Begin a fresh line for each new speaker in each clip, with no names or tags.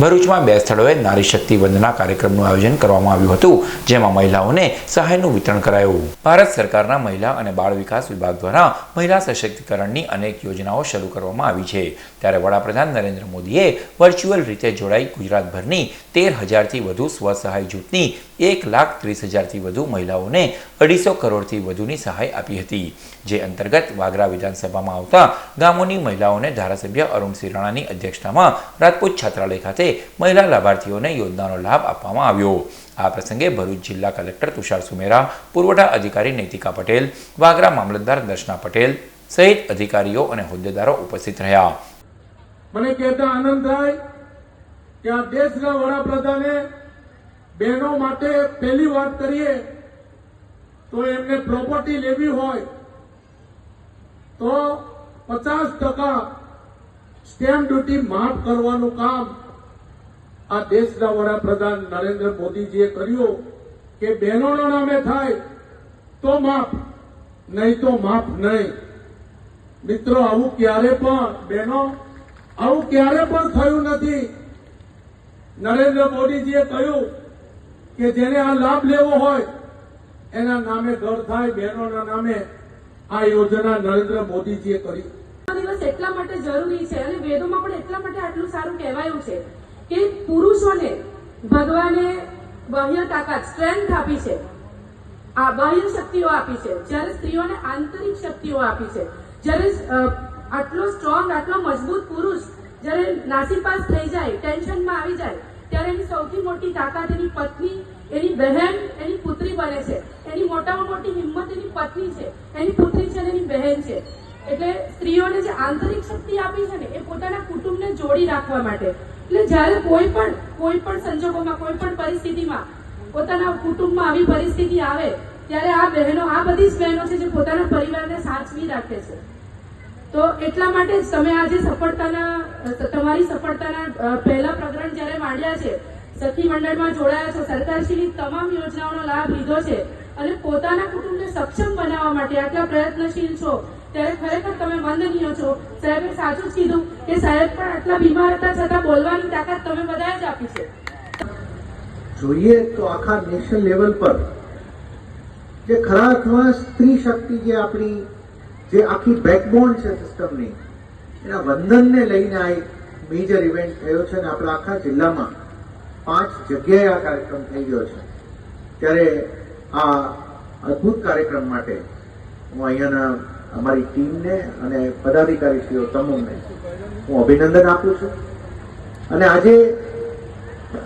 ભરૂચમાં બે સ્થળોએ નારી શક્તિ વંદના કાર્યક્રમનું આયોજન કરવામાં આવ્યું હતું, જેમાં મહિલાઓને સહાયનું વિતરણ કરાયું. ભારત સરકારના મહિલા અને બાળ વિકાસ વિભાગ દ્વારા મહિલા સશક્તિકરણની અનેક યોજનાઓ શરૂ કરવામાં આવી છે. ત્યારે વડાપ્રધાન નરેન્દ્ર મોદીએ વર્ચ્યુઅલ રીતે જોડાઈ ગુજરાતભરની તેર હજારથી વધુ સ્વસહાય જૂથની એક લાખ ત્રીસ હજારથી વધુ મહિલાઓને અઢીસો કરોડથી વધુની સહાય આપી હતી, જે અંતર્ગત વાગરા વિધાનસભામાં આવતા ગામોની મહિલાઓને ધારાસભ્ય અરુણસિંહ રાણાની અધ્યક્ષતામાં રાજપૂત છાત્રાલય ખાતે મહિલા લાભાર્થીઓને યોજનાનો લાભ આપવામાં આવ્યો. આ પ્રસંગે ભરૂચ જિલ્લા કલેક્ટર તુષાર સુમેરા, પુરવઠા અધિકારી નૈતિકા પટેલ, વાગરા મામલતદાર દર્શના પટેલ સહિત અધિકારીઓ અને હોદ્દેદારો ઉપસ્થિત રહ્યા.
મને કહેતા આનંદ થાય કે આ દેશના વડાપ્રધાને બહેનો માટે પહેલી વાત કરીએ તો એમને પ્રોપર્ટી લેવી હોય તો પચાસ ટકા સ્ટેમ્પ ડ્યુટી માફ કરવાનું કામ આ દેશના વડાપ્રધાન નરેન્દ્ર મોદીજીએ કર્યું કે બહેનોના નામે થાય તો માફ, નહીં તો માફ નહીં. મિત્રો, આવું ક્યારે પણ, બહેનો, આવું ક્યારે પણ થયું નથી. નરેન્દ્ર મોદીજીએ કહ્યું કે જેને આ લાભ લેવો હોય એના નામે ઘર થાય, બહેનોના નામે આ યોજના નરેન્દ્ર મોદીજીએ કરી.
દિવસ એટલા માટે જરૂરી છે અને વેદોમાં પણ એટલા માટે આટલું સારું કહેવાયું છે કે પુરુષોને ભગવાને બાહ્ય તાકાત સ્ટ્રેન્થ આપી છે. આ બાહ્ય શક્તિઓ આપી છે. જ્યારે સ્ત્રીઓને આંતરિક શક્તિઓ આપી છે. જ્યારે આટલો સ્ટ્રોંગ આટલો મજબૂત પુરુષ જ્યારે નાસીપાસ થઈ જાય, ટેન્શનમાં આવી જાય, ત્યારે એની સૌથી મોટી તાકાત એની પત્ની, એની બહેન, એની પુત્રી બને છે. એની મોટામાં મોટી હિંમત એની પત્ની છે, એની પુત્રી છે એની બહેન છે. એટલે સ્ત્રીઓને જે આંતરિક શક્તિ આપી છે ને, એ પોતાના કુટુંબને જોડી રાખવા માટે. એટલે જ્યારે કોઈ પણ કોઈ પણ સંજોગોમાં, કોઈ પણ પરિસ્થિતિમાં પોતાના કુટુંબમાં આવી પરિસ્થિતિ આવે, ત્યારે આ બહેનો, આ બધી જ બહેનો છે જે પોતાના પરિવારને સાચવી રાખે છે. તો એટલા માટે તમે આજે સફળતાના તમારી સફળતાના પહેલા પ્રકરણ જ્યારે માંડ્યા છે, સખી મંડળમાં જોડાયા છો, સરકારશ્રીની તમામ યોજનાઓનો લાભ લીધો છે. અને પોતાના કુટુંબને સક્ષમ બનાવવા માટે આટલા પ્રયત્નશીલ છો, ત્યારે ખરેખર તમે વંદનીય છો. સાહેબે સાચું જ કીધું કે સાહેબ પણ આટલા બીમાર હતા છતાં બોલવાની તાકાત તમે બધા જ આપી છે.
જોઈએ તો આખા નેશનલ લેવલ પર જે ખરા અર્થમાં સ્ત્રી શક્તિ જે આપણી, જે આખી બેકબોન છે સિસ્ટમની એના વંદનને લઈને આ એક મેજર ઇવેન્ટ થયો છે અને આપણા આખા જિલ્લામાં પાંચ જગ્યાએ આ કાર્યક્રમ થઈ ગયો છે. ત્યારે આ અદ્ભુત કાર્યક્રમ માટે હું અહીંયાના અમારી ટીમને અને પદાધિકારીશ્રીઓ તમામને હું અભિનંદન આપું છું. અને આજે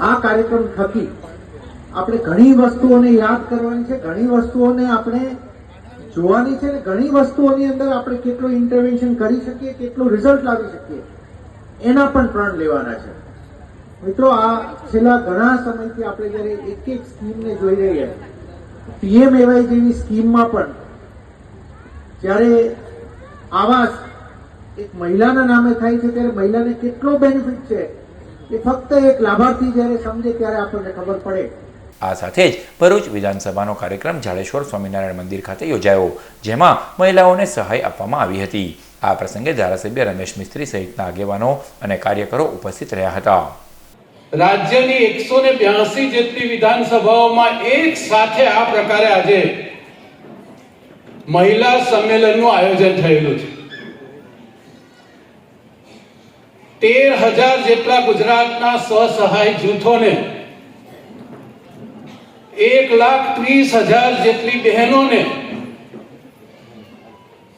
આ કાર્યક્રમ થકી આપણે ઘણી વસ્તુઓને યાદ કરવાની છે, ઘણી વસ્તુઓને આપણે જોવાની છે અને ઘણી વસ્તુઓની અંદર આપણે કેટલું ઇન્ટરવેન્શન કરી શકીએ, કેટલું રિઝલ્ટ લાવી શકીએ, એના પણ પ્રણ લેવાના છે. મિત્રો, આ છેલ્લા ઘણા સમયથી આપણે જ્યારે એક એક સ્કીમને જોઈ રહ્યા પીએમ એવાય જેવી સ્કીમમાં પણ જ્યારે આવાસ એક મહિલાના નામે થાય છે, ત્યારે મહિલાને કેટલો બેનિફિટ છે એ ફક્ત એક લાભાર્થી જ્યારે સમજે ત્યારે આપણને ખબર પડે.
આ સાથે જ ભરૂચ વિધાનસભાનો કાર્યક્રમ જાડેશ્વર સ્વામિનારાયણ મંદિર ખાતે યોજાયો, જેમાં મહિલાઓને સહાય આપવામાં આવી હતી. આ પ્રસંગે ધારાસભ્ય રમેશ મિસ્ત્રી સહિતના આગેવાનો અને કાર્યકરો ઉપસ્થિત રહ્યા હતા.
રાજ્યની એકસો ને બ્યાસી જેટલી વિધાનસભાઓમાં એક સાથે આ પ્રકારે આજે મહિલા સંમેલનનું આયોજન થયેલું છે. તેર હજાર જેટલા ગુજરાતના સ્વસહાય જૂથોને, એક લાખ ત્રીસ હજાર જેટલી બહેનોને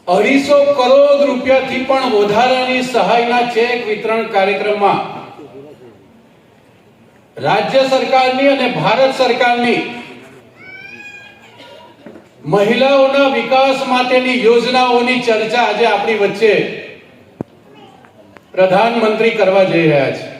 અઢીસો કરોડ રૂપિયાથી પણ વધારાની સહાયના ચેક વિતરણ કાર્યક્રમમાં રાજ્ય સરકારની અને ભારત સરકારની મહિલાઓના વિકાસ માટેની યોજનાઓની ચર્ચા આજે આપણી વચ્ચે પ્રધાનમંત્રી કરવા જઈ રહ્યા છે.